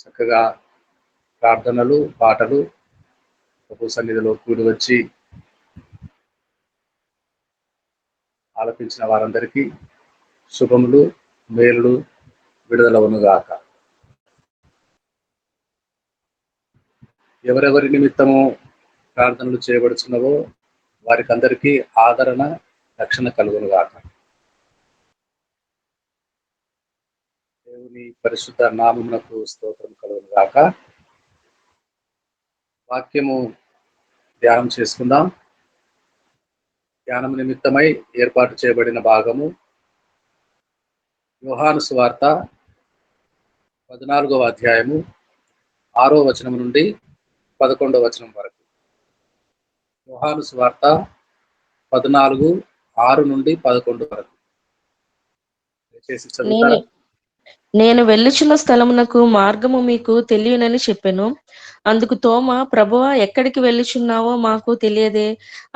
చక్కగా ప్రార్థనలు పాటలు ప్రభు సన్నిధిలో కూడి వచ్చి ఆలపించిన వారందరికీ శుభములు మేలులు విడుదలవనుగాక ఎవరెవరి నిమిత్తము ప్రార్థనలు చేయబడుచున్నవో వారికి అందరికీ ఆదరణ రక్షణ కలుగునుగాక దేవుని పరిశుద్ధ నామమునకు స్తోత్రం కలుగునుగాక. వాక్యము ధ్యానం చేసుకుందాం. ధ్యానం నిమిత్తమై ఏర్పాటు చేయబడిన భాగము యోహాను సువార్త పద్నాలుగవ అధ్యాయము ఆరో వచనం నుండి పదకొండవ వచనం వరకు. యోహాను సువార్త పద్నాలుగు ఆరు నుండి పదకొండు వరకు. దయచేసి చదువుతారా? నేను వెళ్ళుచున్న స్థలమునకు మార్గము మీకు తెలియనని చెప్పెను. అందుకు తోమ ప్రభువ ఎక్కడికి వెళ్ళుచున్నావో మాకు తెలియదే.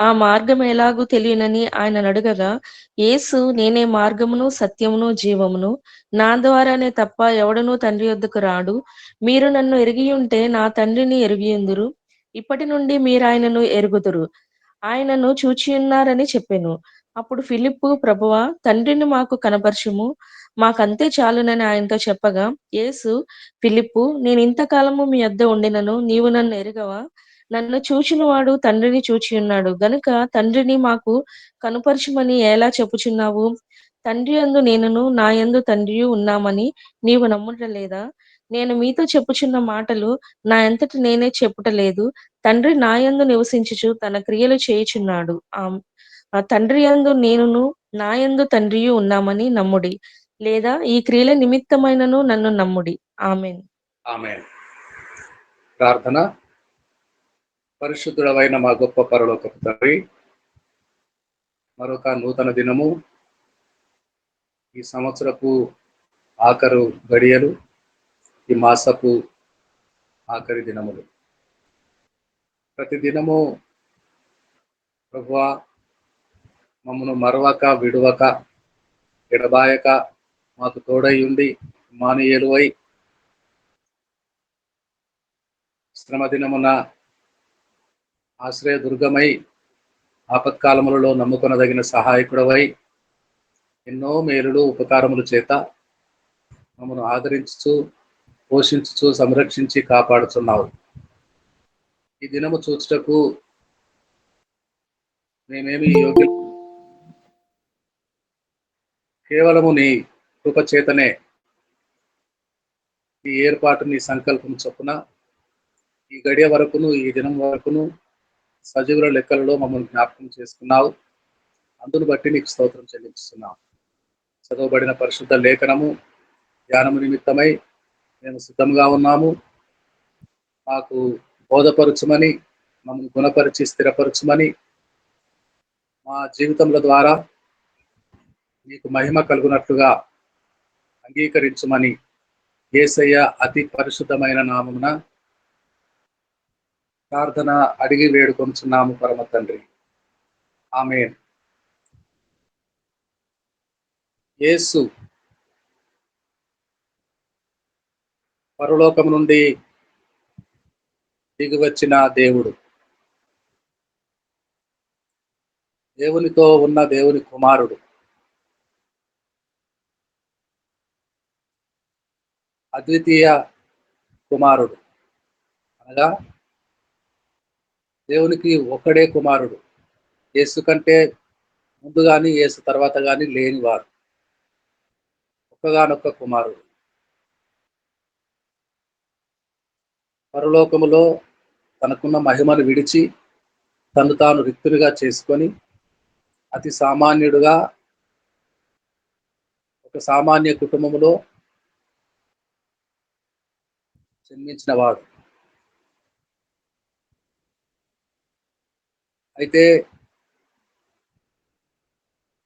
ఆ మార్గం ఎలాగూ తెలియనని ఆయన అడగగా యేసు నేనే మార్గమును సత్యమును జీవమును. నా ద్వారానే తప్ప ఎవడనూ తండ్రి యొద్దకు రాడు. మీరు నన్ను ఎరిగి ఉంటే నా తండ్రిని ఎరిగియుందురు ఇప్పటి నుండి మీరు ఆయనను ఎరుగుదురు. ఆయనను చూచియున్నారని చెప్పాను. అప్పుడు ఫిలిప్పు ప్రభువ తండ్రిని మాకు కనపరచుము మాకంతే చాలునని ఆయనతో చెప్పగా యేసు ఫిలిప్పు నేను ఇంతకాలము మీ యొద్ద ఉండినను నీవు నన్ను ఎరగవా? నన్ను చూచిన వాడు తండ్రిని చూచి ఉన్నాడు. గనుక తండ్రిని మాకు కనుపరచమని ఎలా చెప్పుచున్నావు? తండ్రి యందు నేనును నా యందు తండ్రియు ఉన్నామని నీవు నమ్ముటలేదా? నేను మీతో చెప్పుచున్న మాటలు నా ఎంతటి నేనే చెప్పుటలేదు. తండ్రి నా యందు నివసించుచు తన క్రియలు చేయుచున్నాడు. ఆ ఆ తండ్రి యందు నేనును నా యందు తండ్రియు ఉన్నామని నమ్ముడి. లేదా ఈ క్రియల నిమిత్తమైనను నన్ను నమ్ముడి. ఆమెన్. ఆమె ప్రార్థన. పరిశుద్ధుడవైన మా గొప్ప పరలోకపు తండ్రి మరొక నూతన దినము. ఈ సంవత్సరపు ఆఖరు గడియలు ఈ మాసపు ఆఖరి దినములు. ప్రతి దినము ప్రభువ మమ్మను మరవక విడువక ఎడబాయక మాకు తోడై ఉండి మానీయులువై శ్రమ దినమున ఆశ్రయ దుర్గమై ఆపత్కాలములలో నమ్ముకొనదగిన సహాయకుడవై ఎన్నో మేలులు ఉపకారముల చేత మమ్మను ఆదరించుచు పోషించుచు సంరక్షించి కాపాడుచున్నావు. ఈ దినము చూచుటకు మేమేమి యోగ్య కేవలము నీ కృపచేతనే ఈ ఏర్పాటు నీ సంకల్పం చొప్పున ఈ గడియ వరకును ఈ దినం వరకును సజీవుల లెక్కలలో మమ్మల్ని జ్ఞాపకం చేసుకున్నావు. అందును బట్టి నీకు స్తోత్రం చెల్లిస్తున్నాం చదవబడిన పరిశుద్ధ లేఖనము ధ్యానము నిమిత్తమై మేము సిద్ధంగా ఉన్నాము. మాకు బోధపరచమని మమ్మల్ని గుణపరిచి స్థిరపరచమని మా జీవితముల ద్వారా నీకు మహిమ కలుగునట్లుగా అంగీకరించమని ఏసయ్య అతి పరిశుద్ధమైన నామమున ప్రార్థన అడిగి వేడుకొంచున్నాము పరమ తండ్రి. ఆమె యేసు పరలోకం నుండి దిగివచ్చిన దేవుడు. దేవునితో ఉన్న దేవుని కుమారుడు. అద్వితీయ కుమారుడు. అనగా దేవునికి ఒక్కడే కుమారుడు. యేసు కంటే ముందు కానీ యేసు తర్వాత కానీ లేనివారు. ఒక్కగానొక్క కుమారుడు. పరలోకములో తనకున్న మహిమను విడిచి తను తాను రిక్తునిగా చేసుకొని అతి సామాన్యుడుగా ఒక సామాన్య కుటుంబములో జన్మించిన వాడు. అయితే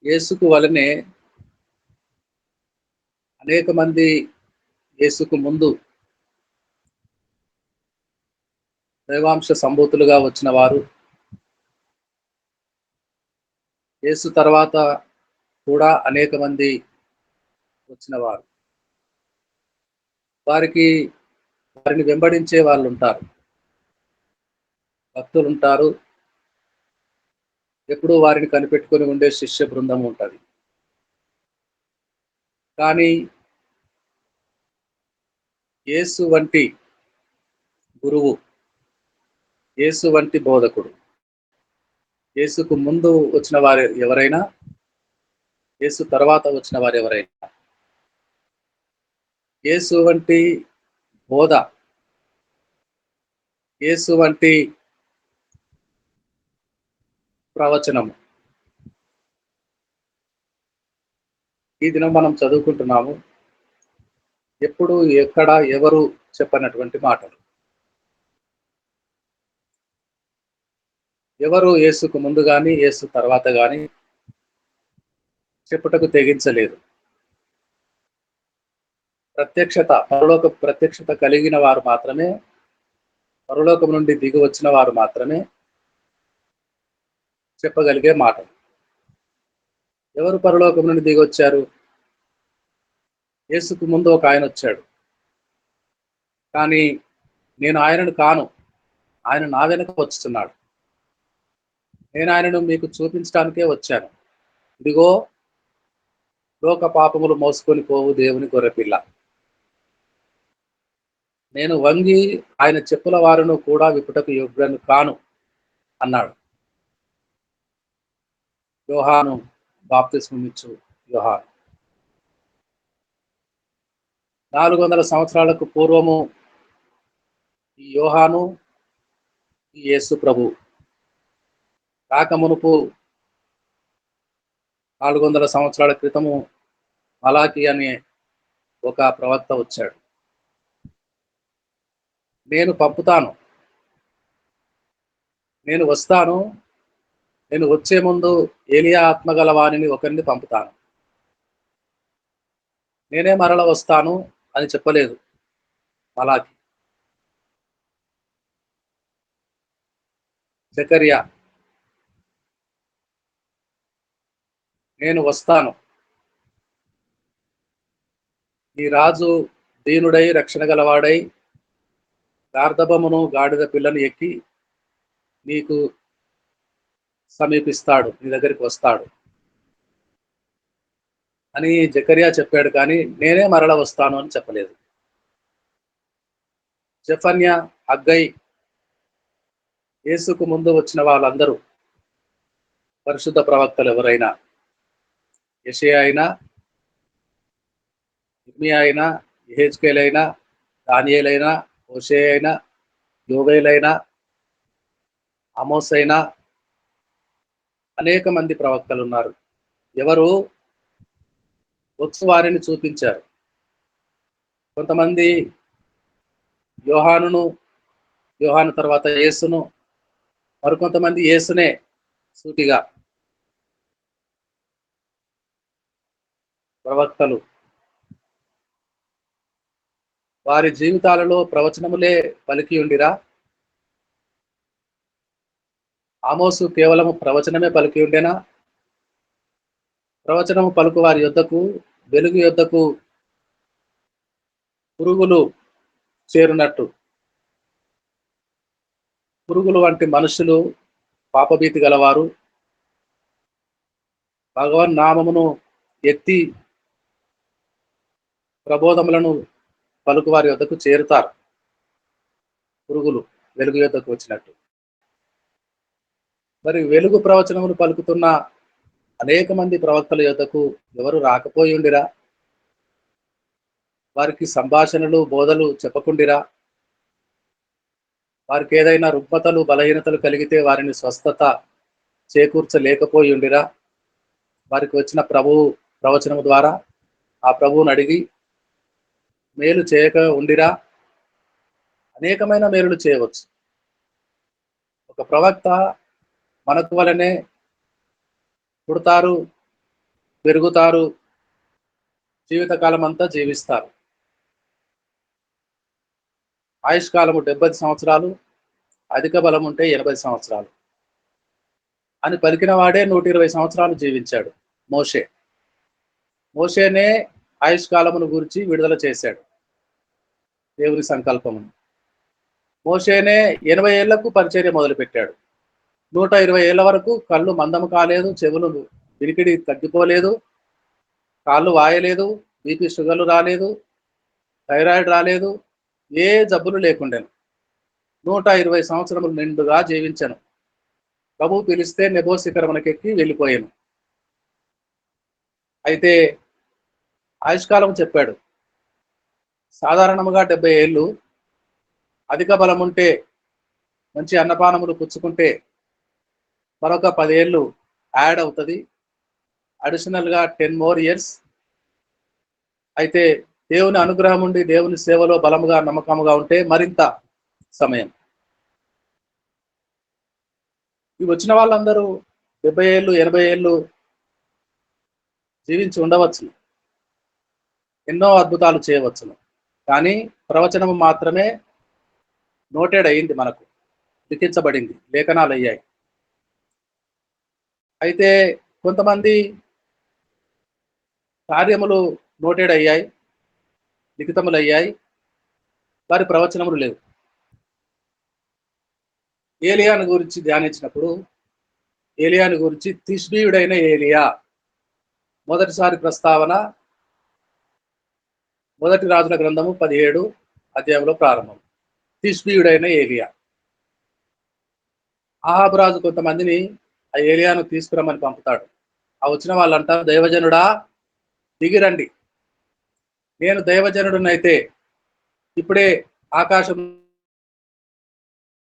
యేసుకు వలనే అనేక మంది యేసుకు ముందు దైవాంశ సంభూతులుగా వచ్చిన వారు యేసు తర్వాత కూడా అనేక మంది వచ్చిన వారు. వారికి వారిని వెంబడించే వాళ్ళు ఉంటారు భక్తులు ఉంటారు ఎప్పుడూ వారిని కనిపెట్టుకొని ఉండే శిష్య బృందం ఉంటుంది. కానీ యేసు వంటి గురువు యేసు వంటి బోధకుడు యేసుకు ముందు వచ్చిన వారు ఎవరైనా యేసు తర్వాత వచ్చిన వారు ఎవరైనా యేసు వంటి బోధ. యేసు వంటి ప్రవచనము. ఈ దినం మనం చదువుకుంటున్నాము ఎప్పుడు ఎక్కడ ఎవరు చెప్పనటువంటి మాటలు. ఎవరు యేసుకు ముందు కానీ యేసు తర్వాత కానీ చెప్పుటకు తెగించలేదు. ప్రత్యక్షత పరలోక ప్రత్యక్షత కలిగిన వారు మాత్రమే పరలోకం నుండి దిగి వచ్చిన వారు మాత్రమే చెప్పగలిగే మాట. ఎవరు పరలోకం నుండి దిగి వచ్చారు? యేసుకు ముందు ఒక ఆయన వచ్చాడు. కానీ నేను ఆయనను కాను. ఆయన నా వెనక వచ్చుతున్నాడు నేను ఆయనను మీకు చూపించడానికే వచ్చాను. ఇదిగో లోక పాపములు మోసుకొని పోవు దేవుని గొర్రెపిల్ల. నేను వంగి ఆయన చెప్పుల వారును కూడా విప్పుటకు యోగ్యులను కాను అన్నాడు. యోహాను బాప్తిస్మిచ్చు యోహాను. నాలుగు వందల సంవత్సరాలకు పూర్వము ఈ యోహాను ఈ యేసు ప్రభు. రాకమునుపు నాలుగు వందల సంవత్సరాల క్రితము మలాకి అనే ఒక ప్రవక్త వచ్చాడు. నేను పంపుతాను. నేను వస్తాను. నేను వచ్చే ముందు ఏలియా ఆత్మగల వాణిని ఒకరిని పంపుతాను. నేనే మరల వస్తాను అని చెప్పలేదు మలాకి జకరియా నేను వస్తాను. ఈ రాజు దీనుడై రక్షణ గలవాడై గార్ధబమును గాడిద పిల్లను ఎక్కి నీకు సమీపిస్తాడు నీ దగ్గరికి వస్తాడు. అని జకరియా చెప్పాడు కానీ నేనే మరల వస్తాను అని చెప్పలేదు. జఫన్య అగ్గై యేసుకు ముందు వచ్చిన వాళ్ళందరూ పరిశుద్ధ ప్రవక్తలు ఎవరైనా యషే అయినా ఇర్మియా అయినా ఎహెచ్కేలైనా అయినా దానియేలైనా ఓషే అయినా యోగైలైనా అమోస్ అయినా అనేక మంది ప్రవక్తలు ఉన్నారు ఎవరు? వచ్చు వారిని చూపించారు. కొంతమంది యోహానును యోహాను తర్వాత యేసును మరికొంతమంది యేసునే సూటిగా ప్రవక్తలు. వారి జీవితాలలో ప్రవచనములే పలికి ఉండిరా ఆమోసు కేవలము ప్రవచనమే పలికి ఉండేనా ప్రవచనము పలుకు వారి యొద్దకు వెలుగు యొద్దకు పురుగులు చేరునట్టు. పురుగులు వంటి మనుషులు పాపభీతి గలవారు. భగవన్ నామమును ఎత్తి ప్రబోధములను పలుకు వారి వద్దకు చేరుతారు. పురుగులు వెలుగు యొద్దకు వచ్చినట్టు. మరి వెలుగు ప్రవచనములు పలుకుతున్న అనేక మంది ప్రవక్తల యొద్దకు ఎవరు రాకపోయి ఉండిరా? వారికి సంభాషణలు బోధలు చెప్పకుండిరా? వారికి ఏదైనా రుగ్మతలు బలహీనతలు కలిగితే వారిని స్వస్థత చేకూర్చలేకపోయి ఉండిరా? వారికి వచ్చిన ప్రభువు ప్రవచనము ద్వారా ఆ ప్రభువుని అడిగి మేలు చేయక ఉండిరా. అనేకమైన మేలులు చేయవచ్చు. ఒక ప్రవక్త మనకు వలనే పుడతారు పెరుగుతారు జీవితకాలం అంతా జీవిస్తారు. ఆయుష్కాలము డెబ్బై సంవత్సరాలు అధిక బలం ఉంటే ఎనభై సంవత్సరాలు. అని పలికిన వాడే నూట ఇరవై సంవత్సరాలు జీవించాడు మోషే. మోషేనే ఆయుష్కాలమును గురించి విడుదల చేశాడు. దేవుని సంకల్పము. మోషేనే ఎనభై ఏళ్ళకు పరిచర్య మొదలుపెట్టాడు. నూట ఇరవై ఏళ్ళ వరకు కళ్ళు మందము కాలేదు చెవులు వినికిడి తగ్గిపోలేదు కాళ్ళు వాయలేదు బీపీ షుగర్లు రాలేదు థైరాయిడ్ రాలేదు ఏ జబ్బులు లేకుండాను. నూట ఇరవై సంవత్సరములు నిండుగా జీవించను. ప్రభు పిలిస్తే నెబో శిఖరమునకెక్కి వెళ్ళిపోయాను. అయితే ఆయుష్కాలం చెప్పాడు. సాధారణముగా డెబ్బై ఏళ్ళు అధిక బలం ఉంటే మంచి అన్నపానములు పుచ్చుకుంటే మరొక పదేళ్ళు యాడ్ అవుతుంది. అడిషనల్గా టెన్ మోర్ ఇయర్స్. అయితే దేవుని అనుగ్రహం ఉండి దేవుని సేవలో బలముగా నమ్మకముగా ఉంటే మరింత సమయం. ఇవి వచ్చిన వాళ్ళందరూ డెబ్బై ఏళ్ళు ఎనభై ఏళ్ళు జీవించి ఉండవచ్చు ఎన్నో అద్భుతాలు చేయవచ్చును. కానీ ప్రవచనము మాత్రమే నోటెడ్ అయింది మనకు లిఖించబడింది లేఖనాలు అయ్యాయి. అయితే కొంతమంది కార్యములు నోటెడ్ అయ్యాయి లిఖితములు అయ్యాయి వారి ప్రవచనములు లేవు. ఏలియాను గురించి ధ్యానించినప్పుడు ఏలియాను గురించి తిష్బీయుడైన ఏలియా మొదటిసారి ప్రస్తావన మొదటి రాజుల గ్రంథము పదిహేడు అధ్యాయంలో ప్రారంభం. తిష్బీయుడైన ఏలియా. ఆహాబరాజు కొంతమందిని ఆ ఏలియాను తీసుకురమ్మని పంపుతాడు. ఆ వచ్చిన వాళ్ళంట దైవజనుడా దిగిరండి. నేను దైవజనుడునైతే ఇప్పుడే ఆకాశం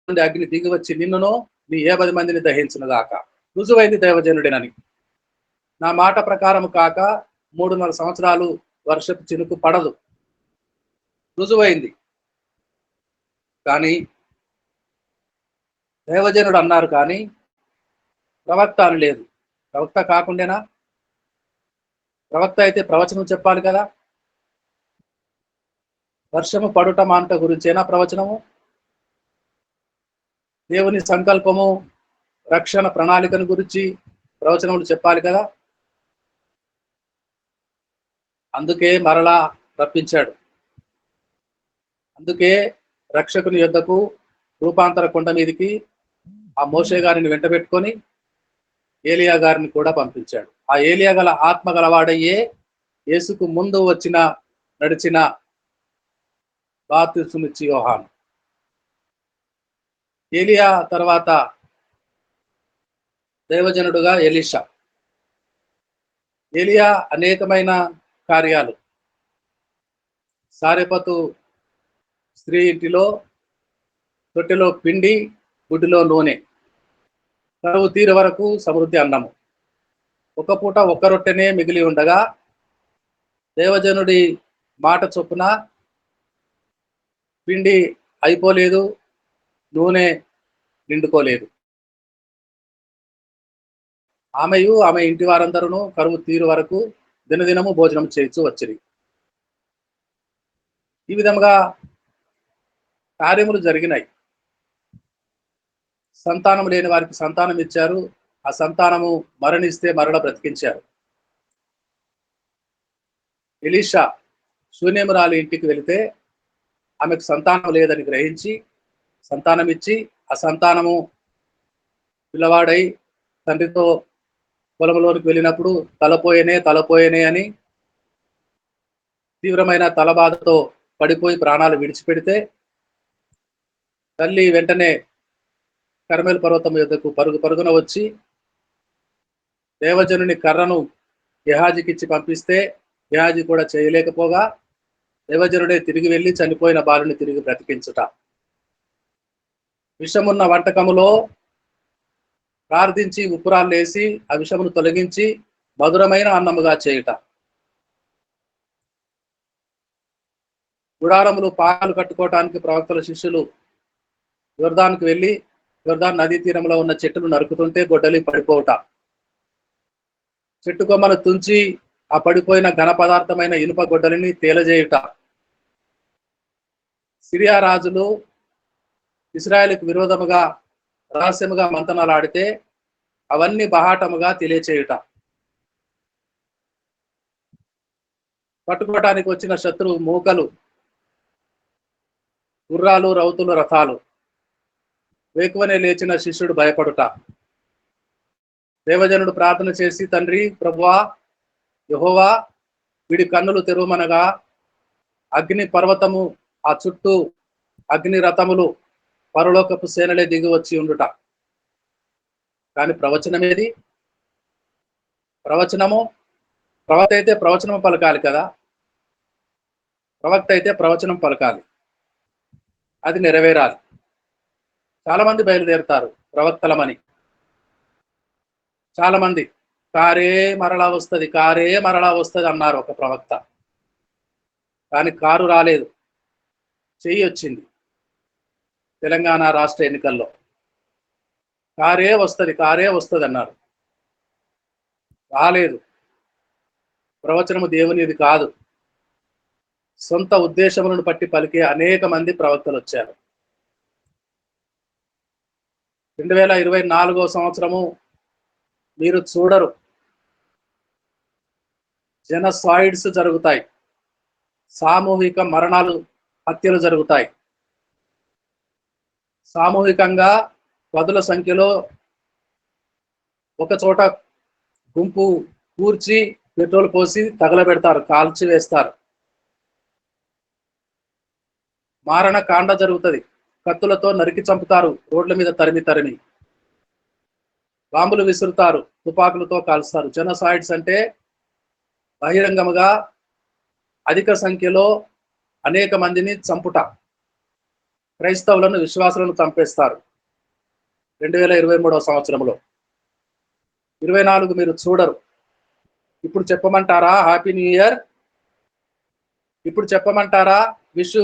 నుండి అగ్ని దిగి వచ్చి నిన్నును నీ ఏ పది మందిని దహించిన దాకా రుజువైంది దైవజనుడేనని. నా మాట ప్రకారం కాక మూడున్నర సంవత్సరాలు వర్షపు చినుకు పడదు. రుజువైంది. కానీ దేవజనుడు అన్నారు కానీ ప్రవక్త అని లేదు. ప్రవక్త కాకుండేనా? ప్రవక్త అయితే ప్రవచనం చెప్పాలి కదా? వర్షము పడుట మాంట గురించేనా ప్రవచనము? దేవుని సంకల్పము రక్షణ ప్రణాళికను గురించి ప్రవచనములు చెప్పాలి కదా? అందుకే మరలా రప్పించాడు. అందుకే రక్షకుని యొద్దకు రూపాంతర కొండ మీదికి ఆ మోషే గారిని వెంటబెట్టుకొని ఏలియా గారిని కూడా పంపించాడు. ఆ ఏలియా గల ఆత్మ గలవాడయ్యే యేసుకు ముందు వచ్చిన నడిచిన బాతిసునిచ్చి యోహాన్. ఏలియా తర్వాత దైవజనుడుగా ఎలీషా. ఏలియా అనేకమైన కార్యాలు. సారెపతు స్త్రీ ఇంటిలో తొట్టెలో పిండి గుడ్డిలో నూనె. కరువు తీరు వరకు సమృద్ధి అన్నము. ఒక పూట ఒక్క రొట్టెనే మిగిలి ఉండగా దేవజనుడి మాట చొప్పున పిండి అయిపోలేదు నూనె నిండుకోలేదు. ఆమెయు ఆమె ఇంటి వారందరూ కరువు తీరు వరకు దినదినము భోజనం చేయించు వచ్చింది ఈ విధంగా కార్యములు జరిగినాయి. సంతానం లేని వారికి సంతానం ఇచ్చారు. ఆ సంతానము మరణిస్తే మరణ బ్రతికించారు. ఎలీషా శూన్యమురాలి ఇంటికి వెళితే ఆమెకు సంతానం లేదని గ్రహించి సంతానం ఇచ్చి ఆ సంతానము పిల్లవాడై తండ్రితో పొలంలోనికి వెళ్ళినప్పుడు తలపోయేనే తలపోయేనే అని తీవ్రమైన తలబాధతో పడిపోయి ప్రాణాలు విడిచిపెడితే తల్లి వెంటనే కర్మేల పర్వతం యొద్దకు పరుగు పరుగున వచ్చి దేవజనుని కర్రను యహాజికిచ్చి పంపిస్తే యహాజి కూడా చేయలేకపోగా దేవజనుడే తిరిగి వెళ్ళి చనిపోయిన బాలుని తిరిగి బ్రతికించుట. విషమున్న వంటకములో ప్రార్థించి ఉప్పురాలు వేసి ఆ విషమును తొలగించి మధురమైన అన్నముగా చేయుట. గుడారములు పాలు కట్టుకోవటానికి ప్రవక్తల శిష్యులు యుర్దానికి వెళ్ళి యుర్దాన్ నదీ తీరంలో ఉన్న చెట్టును నరుకుతుంటే గొడ్డలి పడిపోవట. చెట్టు కొమ్మను తుంచి ఆ పడిపోయిన ఘన పదార్థమైన ఇనుప గొడ్డలిని తేలజేయుట. సిరియా రాజులు ఇస్రాయల్కు విరోధముగా రహస్యముగా మంతనాలాడితే అవన్నీ బహాటముగా తెలియచేయుట. పట్టుకోవటానికి వచ్చిన శత్రువు మూకలు గుర్రాలు రౌతులు రథాలు. వేకువనే లేచిన శిష్యుడు భయపడుట. దేవజనుడు ప్రార్థన చేసి తండ్రి ప్రభువా యహోవా వీడి కన్నులు తెరువమనగా అగ్ని పర్వతము ఆ చుట్టూ అగ్ని రథములు పరలోకపు సేనలే దిగి వచ్చి ఉండుట. కానీ ప్రవచనమేది? ప్రవచనము ప్రవక్త అయితే ప్రవచనం పలకాలి కదా? ప్రవక్త అయితే ప్రవచనం పలకాలి. అది నెరవేరాలి. చాలా మంది బయలుదేరుతారు ప్రవక్తలమని. చాలామంది కారే మరలా వస్తుంది కారే మరలా వస్తుంది అన్నారు ఒక ప్రవక్త. కానీ కారు రాలేదు. చెయ్యి వచ్చింది. తెలంగాణ రాష్ట్ర ఎన్నికల్లో. కారే వస్తుంది కారే వస్తుంది అన్నారు రాలేదు. ప్రవచనము దేవునిది కాదు. సొంత ఉద్దేశములను పట్టి పలికే అనేక మంది ప్రవక్తలు వచ్చారు రెండు వేల ఇరవై నాలుగో సంవత్సరము మీరు చూడరు. జనసాయిడ్స్ జరుగుతాయి. సామూహిక మరణాలు హత్యలు జరుగుతాయి. సామూహికంగా పదుల సంఖ్యలో ఒక చోట గుంపు కూర్చి పెట్రోల్ పోసి తగలబెడతారు కాల్చి వేస్తారు. మారణ కాండ జరుగుతుంది. కత్తులతో నరికి చంపుతారు రోడ్ల మీద తరిమి తరిమి. బాంబులు విసురుతారు తుపాకులతో కాల్స్తారు. జెనసాయిడ్స్ అంటే బహిరంగముగా అధిక సంఖ్యలో అనేక మందిని చంపుట. క్రైస్తవులను విశ్వాసులను చంపేస్తారు. రెండు వేల ఇరవై మూడవ సంవత్సరంలో. ఇరవై నాలుగు మీరు చూడరు. ఇప్పుడు చెప్పమంటారా? హ్యాపీ న్యూ ఇయర్ ఇప్పుడు చెప్పమంటారా? Wish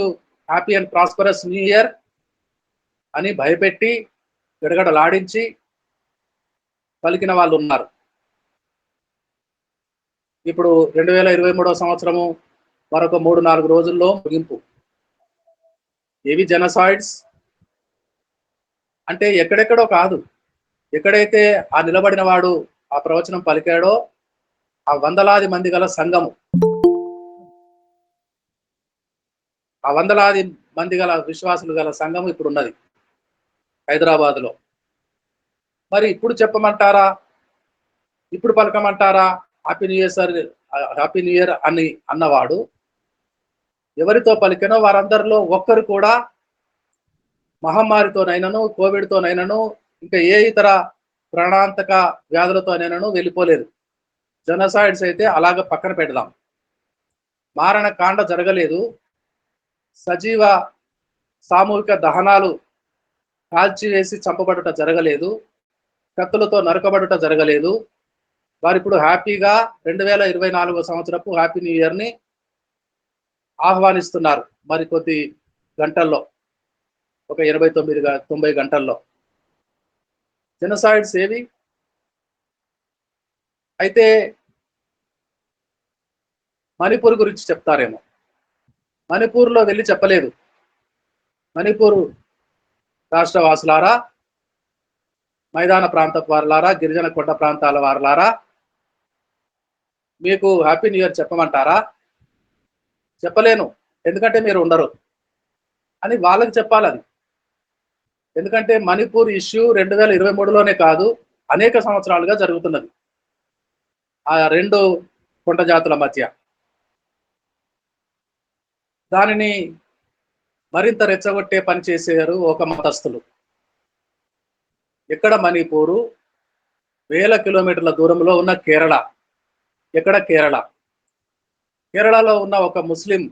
happy and prosperous new year అని భయపెట్టి గడగడలాడించి పలికిన వాళ్ళు ఉన్నారు. ఇప్పుడు రెండు వేల ఇరవై మూడవ సంవత్సరము మరొక మూడు నాలుగు రోజుల్లో ముగింపు. ఏవి జెనసాయిడ్స్? అంటే ఎక్కడెక్కడో కాదు. ఎక్కడైతే ఆ నిలబడిన వాడు ఆ ప్రవచనం పలికాడో ఆ వందలాది మంది గల సంఘము. ఆ వందలాది మంది గల విశ్వాసులు గల సంఘము ఇప్పుడు ఉన్నది హైదరాబాద్లో. మరి ఇప్పుడు చెప్పమంటారా? ఇప్పుడు పలకమంటారా? Happy new year sir happy new year అని అన్నవాడు ఎవరితో పలికినో వారందరిలో ఒక్కరు కూడా మహమ్మారితోనైనాను కోవిడ్తోనైనాను ఇంకా ఏ ఇతర ప్రాణాంతక వ్యాధులతోనైనాను వెళ్ళిపోలేదు. జనసాయిడ్స్ అయితే అలాగ పక్కన పెడదాం. మారణ కాండ జరగలేదు. సజీవ సామూహిక దహనాలు కాల్చివేసి చంపబడుట జరగలేదు. కత్తులతో నరకబడుట జరగలేదు. వారు ఇప్పుడు హ్యాపీగా రెండు వేల ఇరవై నాలుగో సంవత్సరపు హ్యాపీ న్యూ ఇయర్ని ఆహ్వానిస్తున్నారు మరి కొద్ది గంటల్లో. ఒక ఎనభై తొమ్మిది తొంభై గంటల్లో. జెనసాయిడ్స్ ఏవి? అయితే మణిపూర్ గురించి చెప్తారేమో. మణిపూర్లో వెళ్ళి చెప్పలేదు. మణిపూర్ రాష్ట్ర వాసులారా మైదాన ప్రాంత వారులారా గిరిజన కొండ ప్రాంతాల వారులారా మీకు హ్యాపీ న్యూ ఇయర్ చెప్పమంటారా? చెప్పలేను. ఎందుకంటే మీరు ఉండరు. అని వాళ్ళకి చెప్పాలి అది ఎందుకంటే మణిపూర్ ఇష్యూ రెండు వేల ఇరవై మూడులోనే కాదు అనేక సంవత్సరాలుగా జరుగుతున్నది. ఆ రెండు కొండ జాతుల మధ్య. దానిని మరింత రెచ్చగొట్టే పని చేశారు ఒక మతస్థులు. ఎక్కడ మణిపూరు? వేల కిలోమీటర్ల దూరంలో ఉన్న కేరళ. ఎక్కడ కేరళ? కేరళలో ఉన్న ఒక ముస్లిం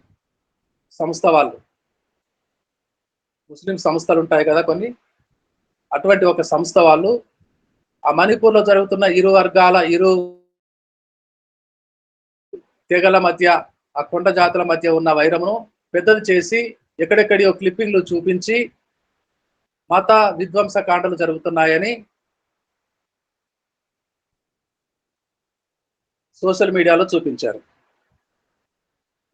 సంస్థ వాళ్ళు. ముస్లిం సంస్థలు ఉంటాయి కదా కొన్ని. అటువంటి ఒక సంస్థ వాళ్ళు ఆ మణిపూర్లో జరుగుతున్న ఇరు వర్గాల ఇరు తెగల మధ్య ఆ కొండ జాతుల మధ్య ఉన్న వైరమును పెద్దది చేసి ఎక్కడెక్కడియో క్లిప్పింగ్లు చూపించి మత విధ్వంస కాండలు జరుగుతున్నాయని సోషల్ మీడియాలో చూపించారు.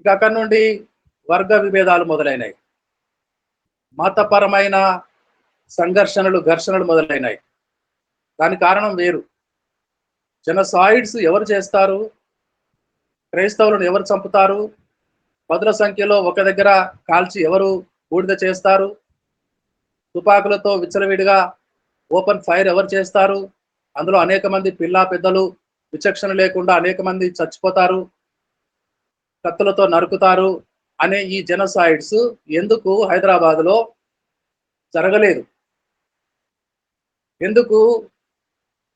ఇక అక్కడి నుండి వర్గ విభేదాలు మొదలైనాయి. మతపరమైన సంఘర్షణలు ఘర్షణలు మొదలైనాయి. దాని కారణం వేరు. జనసాయిడ్స్ ఎవరు చేస్తారు? క్రైస్తవులను ఎవరు చంపుతారు? పదుల సంఖ్యలో ఒక దగ్గర కాల్చి ఎవరు బూడిద చేస్తారు? తుపాకులతో విచ్చలవిడిగా ఓపెన్ ఫైర్ ఎవరు చేస్తారు? అందులో అనేక మంది పిల్ల పెద్దలు విచక్షణ లేకుండా అనేక మంది చచ్చిపోతారు. కత్తులతో నరుకుతారు అనే ఈ జెనోసైడ్స్ ఎందుకు హైదరాబాద్లో జరగలేదు? ఎందుకు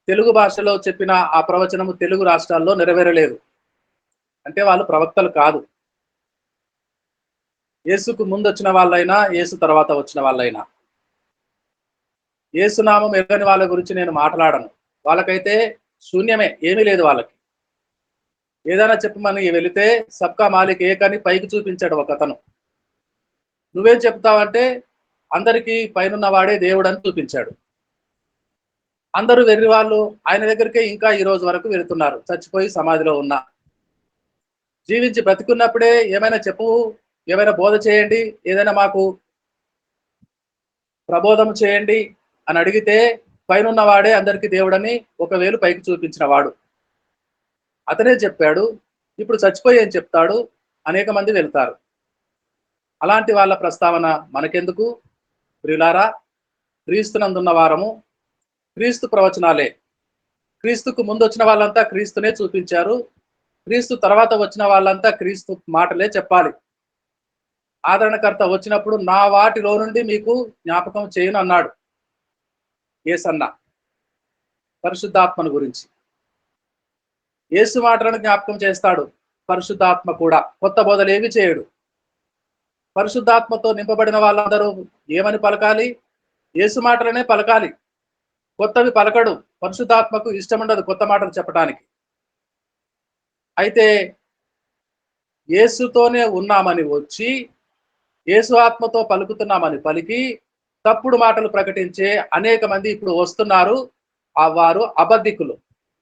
తెలుగు భాషలో చెప్పిన ఆ ప్రవచనము తెలుగు రాష్ట్రాల్లో నెరవేరలేదు? అంటే వాళ్ళు ప్రవక్తలు కాదు. యేసుకు ముందు వచ్చిన వాళ్ళైనా యేసు తర్వాత వచ్చిన వాళ్ళైనా. యేసునామం ఎరగని వాళ్ళ గురించి నేను మాట్లాడను. వాళ్ళకైతే శూన్యమే ఏమీ లేదు వాళ్ళకి. ఏదైనా చెప్పమని వెళితే సబ్కా మాలిక్ ఏకని పైకి చూపించాడు ఒక అతను. నువ్వేం చెప్తావంటే అందరికీ పైనున్న వాడే దేవుడు అని చూపించాడు. అందరూ వెర్రి వాళ్ళు ఆయన దగ్గరికే ఇంకా ఈ రోజు వరకు వెళుతున్నారు. చచ్చిపోయి సమాధిలో ఉన్నా. జీవించి బ్రతికున్నప్పుడే ఏమైనా చెప్పు ఏమైనా బోధ చేయండి ఏదైనా మాకు ప్రబోధం చేయండి అని అడిగితే పైనున్న వాడే అందరికీ దేవుడని ఒకవేళ పైకి చూపించిన వాడు. అతనే చెప్పాడు ఇప్పుడు చచ్చిపోయి చెప్తాడు అనేక మంది వెళ్తారు. అలాంటి వాళ్ళ ప్రస్తావన మనకెందుకు? ప్రియులారా క్రీస్తునందున్న వారము క్రీస్తు ప్రవచనాలే. క్రీస్తుకు ముందు వచ్చిన వాళ్ళంతా క్రీస్తునే చూపించారు. క్రీస్తు తర్వాత వచ్చిన వాళ్ళంతా క్రీస్తు మాటలే చెప్పాలి. ఆదరణకర్త వచ్చినప్పుడు నా వాటిలో నుండి మీకు జ్ఞాపకం చేయను అన్నాడు ఏసన్న పరిశుద్ధాత్మను గురించి. యేసు మాటలను జ్ఞాపకం చేస్తాడు. పరిశుద్ధాత్మ కూడా. కొత్త బోధలు ఏమి చేయడు? పరిశుద్ధాత్మతో నింపబడిన వాళ్ళందరూ ఏమని పలకాలి? యేసు మాటలనే పలకాలి. కొత్తవి పలకడు. పరిశుద్ధాత్మకు ఇష్టం ఉండదు కొత్త మాటలు చెప్పడానికి అయితే యేసుతోనే ఉన్నామని వచ్చి యేసు ఆత్మతో పలుకుతున్నామని పలికి తప్పుడు మాటలు ప్రకటించే అనేక మంది ఇప్పుడు వస్తున్నారు. ఆ వారు అబద్ధికులు.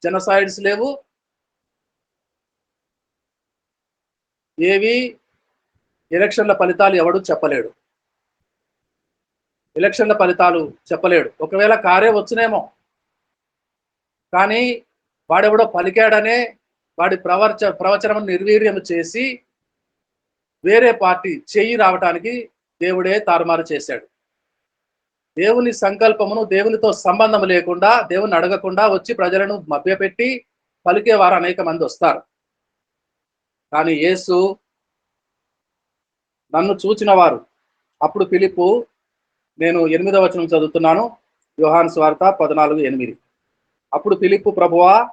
జనసైడ్స్ లేవు. ఏవి? ఎలక్షన్ల ఫలితాలు ఎవడు చెప్పలేడు. ఎలక్షన్ల ఫలితాలు చెప్పలేడు. ఒకవేళ కారే వచ్చినేమో. కానీ వాడెవడో పలికాడనే వాడి ప్రవచ ప్రవచనం నిర్వీర్యం చేసి వేరే పార్టీ చెయ్యి రావటానికి దేవుడే తారుమారు చేశాడు. దేవుని సంకల్పమును దేవునితో సంబంధం లేకుండా దేవుని అడగకుండా వచ్చి ప్రజలను మభ్యపెట్టి పలికేవారు అనేక మంది వస్తారు. కానీ యేసు నన్ను చూచిన వారు అప్పుడు పిలుపు నేను ఎనిమిదవ వచనం చదువుతున్నాను యోహాన్ స్వార్త పద్నాలుగు ఎనిమిది. అప్పుడు పిలుపు ప్రభువా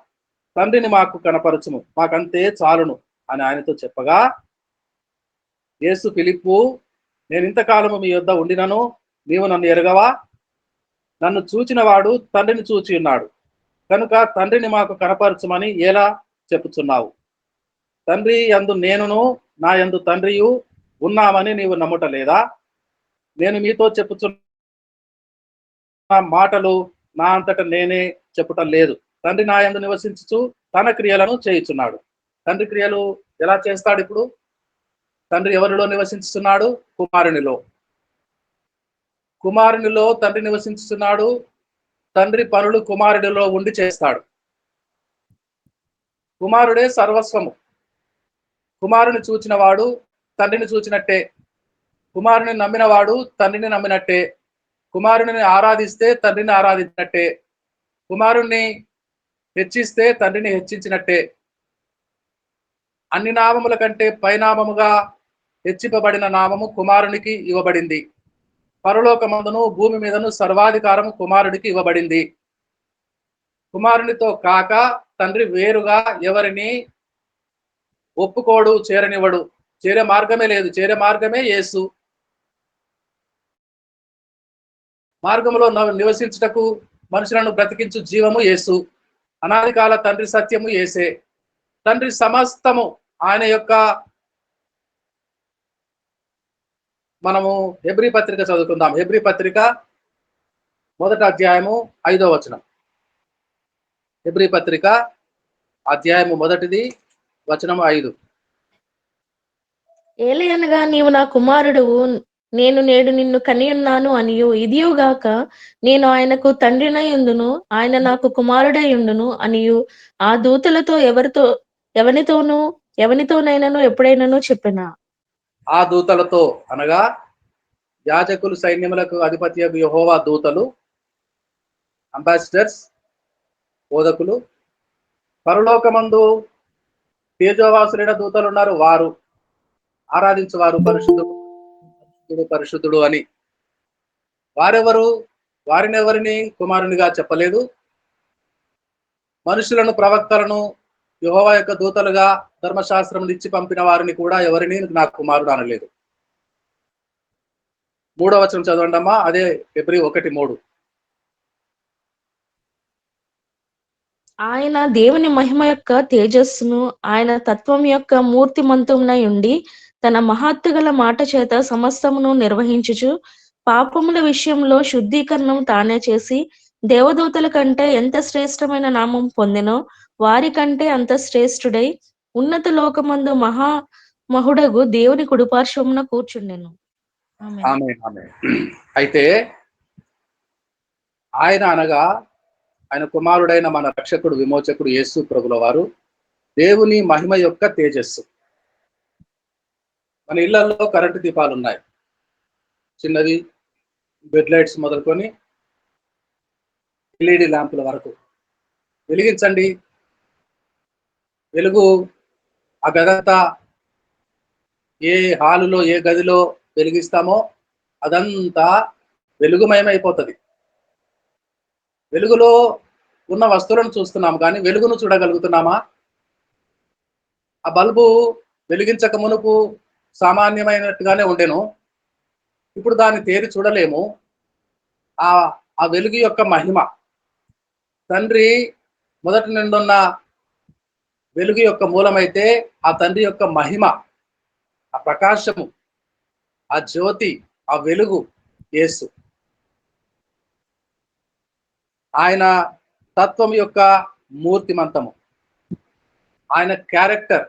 తండ్రిని మాకు కనపరచుము మాకంతే చాలును అని ఆయనతో చెప్పగా యేసు పిలుపు నేను ఇంతకాలము మీ యొద్ద ఉండినను నీవు నన్ను ఎరగవా? నన్ను చూచిన వాడు తండ్రిని చూచి ఉన్నాడు. కనుక తండ్రిని మాకు కనపరచమని ఎలా చెప్పుచున్నావు? తండ్రి యందు నేనును నా యందు తండ్రియు ఉన్నామని నీవు నమ్ముట లేదా నేను మీతో చెప్పుచున్న మాటలు నా అంతట నేనే చెప్పుటం లేదు తండ్రి నా యందు నివసించు తన క్రియలను చేయుచున్నాడు. తండ్రి క్రియలు ఎలా చేస్తాడు ఇప్పుడు? తండ్రి ఎవరిలో నివసించుతున్నాడు కుమారునిలో. కుమారునిలో తండ్రి నివసించుతున్నాడు తండ్రి పనులు కుమారుడిలో ఉండి చేస్తాడు. కుమారుడే సర్వస్వము. కుమారుని చూచిన వాడు తండ్రిని చూచినట్టే. కుమారుని నమ్మిన వాడు తండ్రిని నమ్మినట్టే. కుమారుని ఆరాధిస్తే తండ్రిని ఆరాధించినట్టే. కుమారుణ్ణి హెచ్చిస్తే తండ్రిని హెచ్చించినట్టే. అన్ని నామముల కంటే పైనామముగా హెచ్చింపబడిన నామము కుమారునికి ఇవ్వబడింది. పరలోకమందును భూమి మీదను సర్వాధికారము కుమారుడికి ఇవ్వబడింది. కుమారునితో కాక తండ్రి వేరుగా ఎవరిని ఒప్పుకోడు చేరనివ్వడు. చేరే మార్గమే లేదు. చేరే మార్గమే యేసు. మార్గములో నివసించుటకు మనుషులను బ్రతికించు జీవము యేసు. అనాది కాల తండ్రి సత్యము యేసే. తండ్రి సమస్తము ఆయన యొక్క మనము హెబ్రి పత్రిక చదువుకుందాం. హెబ్రి పత్రిక మొదటి అధ్యాయము ఐదో వచనం. హెబ్రి పత్రిక అధ్యాయము మొదటిది వచనం ఐదు. ఏలయనగా నీవు నా కుమారుడువు నేను నేడు నిన్ను కనియున్నాను అనియు. ఇదియుగాక నేను ఆయనకు తండ్రినై ఉండును ఆయన నాకు కుమారుడై ఉండును అనియు. ఆ దూతలతో ఎవరితో ఎవనితోనూ ఎవనితోనైనాను ఎప్పుడైనాను చెప్పిన? ఆ దూతలతో అనగా యాజకులు సైన్యములకు అధిపతి యహోవా దూతలు అంబాసిడర్స్ బోధకులు పరలోకమందు తేజోవాసులైన దూతలు ఉన్నారు. వారు ఆరాధించేవారు పరిశుద్ధుడు పరిశుద్ధుడు పరిశుద్ధుడు అని. వారెవరు? వారిని ఎవరిని కుమారునిగా చెప్పలేదు. మనుషులను ప్రవక్తలను యుహోవ యొక్క దూతలుగా ధర్మశాస్త్రం ఇచ్చి పంపిన వారిని కూడా ఎవరిని నా కుమారుడు అనలేదు. మూడవ వచనం చదవండి అమ్మా అదే ఫిబ్రవరి ఒకటి మూడు. ఆయన దేవుని మహిమ యొక్క తేజస్సును ఆయన తత్వం యొక్క మూర్తిమంతమునై ఉండి తన మహత్తు గల మాట చేత సమస్తమును నిర్వహించుచు పాపముల విషయంలో శుద్ధీకరణం తానే చేసి దేవదూతల కంటే ఎంత శ్రేష్టమైన నామం పొందినో వారి కంటే అంత శ్రేష్ఠుడై ఉన్నత లోకమందు మహా మహుడగు దేవుని కుడిపార్శ్వమున కూర్చుండెను. అయితే ఆయన అనగా ఆయన కుమారుడైన మన రక్షకుడు విమోచకుడు యేసు ప్రభుల వారు దేవుని మహిమ యొక్క తేజస్సు. మన ఇళ్ళలో కరెంటు దీపాలు ఉన్నాయి చిన్నవి బెడ్ లైట్స్ మొదలుకొని ఎల్ఈడి ల్యాంపుల వరకు. వెలిగించండి. వెలుగు ఆ గదంతా ఏ హాలులో ఏ గదిలో వెలిగిస్తామో అదంతా వెలుగుమయమైపోతుంది. వెలుగులో ఉన్న వస్తువులను చూస్తున్నాము కానీ వెలుగును చూడగలుగుతున్నామా? ఆ బల్బు వెలిగించక మునుపు సామాన్యమైనట్టుగానే ఉండెను. ఇప్పుడు దాన్ని తేరి చూడలేము. ఆ ఆ వెలుగు యొక్క మహిమ. తండ్రి మొదటి నుండున్న వెలుగు యొక్క మూలమైతే ఆ తండ్రి యొక్క మహిమ ఆ ప్రకాశము ఆ జ్యోతి ఆ వెలుగు యేసు. ఆయన తత్వం యొక్క మూర్తిమంతము. ఆయన క్యారెక్టర్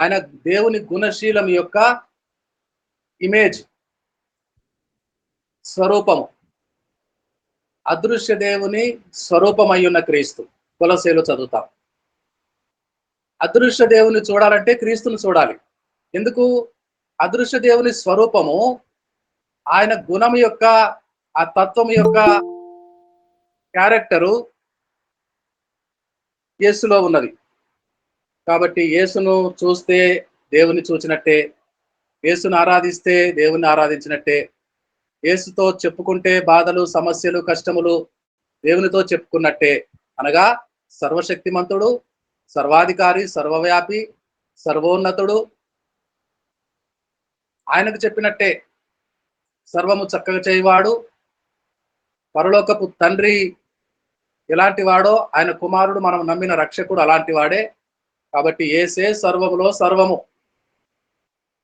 ఆయన దేవుని గుణశీలం యొక్క ఇమేజ్ స్వరూపము. అదృశ్య దేవుని స్వరూపమై ఉన్న క్రీస్తు. కులసేలు చదువుతాం. అదృశ్య దేవుని చూడాలంటే క్రీస్తుని చూడాలి. ఎందుకు? అదృశ్య దేవుని స్వరూపము ఆయన గుణం యొక్క ఆ తత్వం యొక్క క్యారెక్టరు యేసులో ఉన్నది. కాబట్టి యేసును చూస్తే దేవుని చూచినట్టే యేసును ఆరాధిస్తే దేవుని ఆరాధించినట్టే యేసుతో చెప్పుకుంటే బాధలు సమస్యలు కష్టములు దేవునితో చెప్పుకున్నట్టే అనగా సర్వశక్తిమంతుడు సర్వాధికారి సర్వవ్యాపి సర్వోన్నతుడు ఆయనకు చెప్పినట్టే. సర్వము చక్కగా చేయవాడు పరలోకపు తండ్రి ఎలాంటి వాడో ఆయన కుమారుడు మనం నమ్మిన రక్షకుడు అలాంటి వాడే. కాబట్టి ఏసే సర్వములో సర్వము.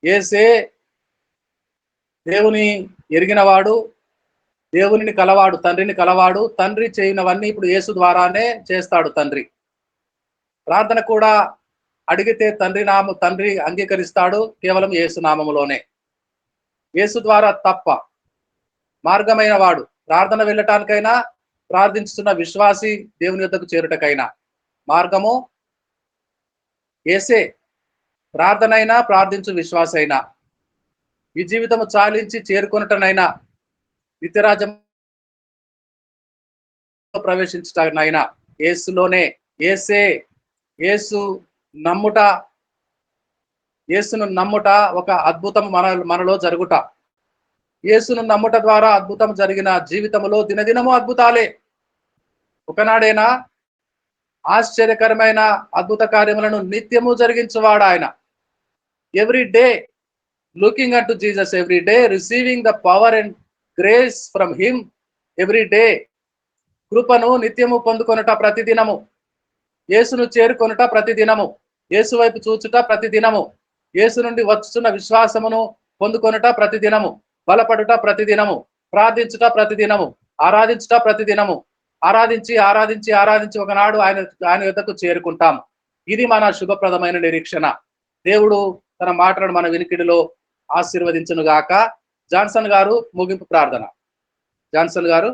ఏసే దేవుని ఎరిగినవాడు దేవునిని కలవాడు తండ్రిని కలవాడు తండ్రి చేయనవన్నీ ఇప్పుడు యేసు ద్వారానే చేస్తాడు తండ్రి. ప్రార్థన కూడా అడిగితే తండ్రి నామ తండ్రి అంగీకరిస్తాడు కేవలం యేసు నామములోనే. యేసు ద్వారా తప్ప మార్గమైన వాడు. ప్రార్థన వెళ్ళటానికైనా ప్రార్థించుతున్న విశ్వాసి దేవుని యొద్దకు చేరుటకైనా మార్గము? ఏసే ప్రార్థనైనా ప్రార్థించు విశ్వాసైనా. ఈ జీవితము చాలించి చేరుకొనటనైనా నిత్యరాజ్యం ప్రవేశించటనైనా ఏసులోనే ఏసే ఏసు నమ్ముట ఏసును నమ్ముట ఒక అద్భుతం మన మనలో జరుగుట. యేసును నమ్ముట ద్వారా అద్భుతం జరిగిన జీవితంలో దినదినము అద్భుతాలే. ఒకనాడైనా ఆశ్చర్యకరమైన అద్భుత కార్యములను నిత్యము జరిగించువాడు ఆయన. Every day looking at Jesus every day receiving the power and grace from him every day కృపను నిత్యము పొందుకొనుట ప్రతిదినము. యేసును చేరుకొనుట ప్రతిదినము. యేసు వైపు చూచుట ప్రతిదినము. యేసు నుండి వచ్చుచున్న విశ్వాసమును పొందుకొనుట ప్రతిదినము. బలపడుట ప్రతిదినము ప్రార్థించుట ప్రతిదినము ఆరాధించుట ప్రతిదినము ఆరాధించి ఆరాధించి ఆరాధించి ఒకనాడు ఆయన ఆయన యుద్ధకు చేరుకుంటాం. ఇది మన శుభప్రదమైన నిరీక్షణ. దేవుడు తన మాటలను మన వినికిడిలో ఆశీర్వదించను గాక జాన్సన్ గారు ముగింపు ప్రార్థన. జాన్సన్ గారు.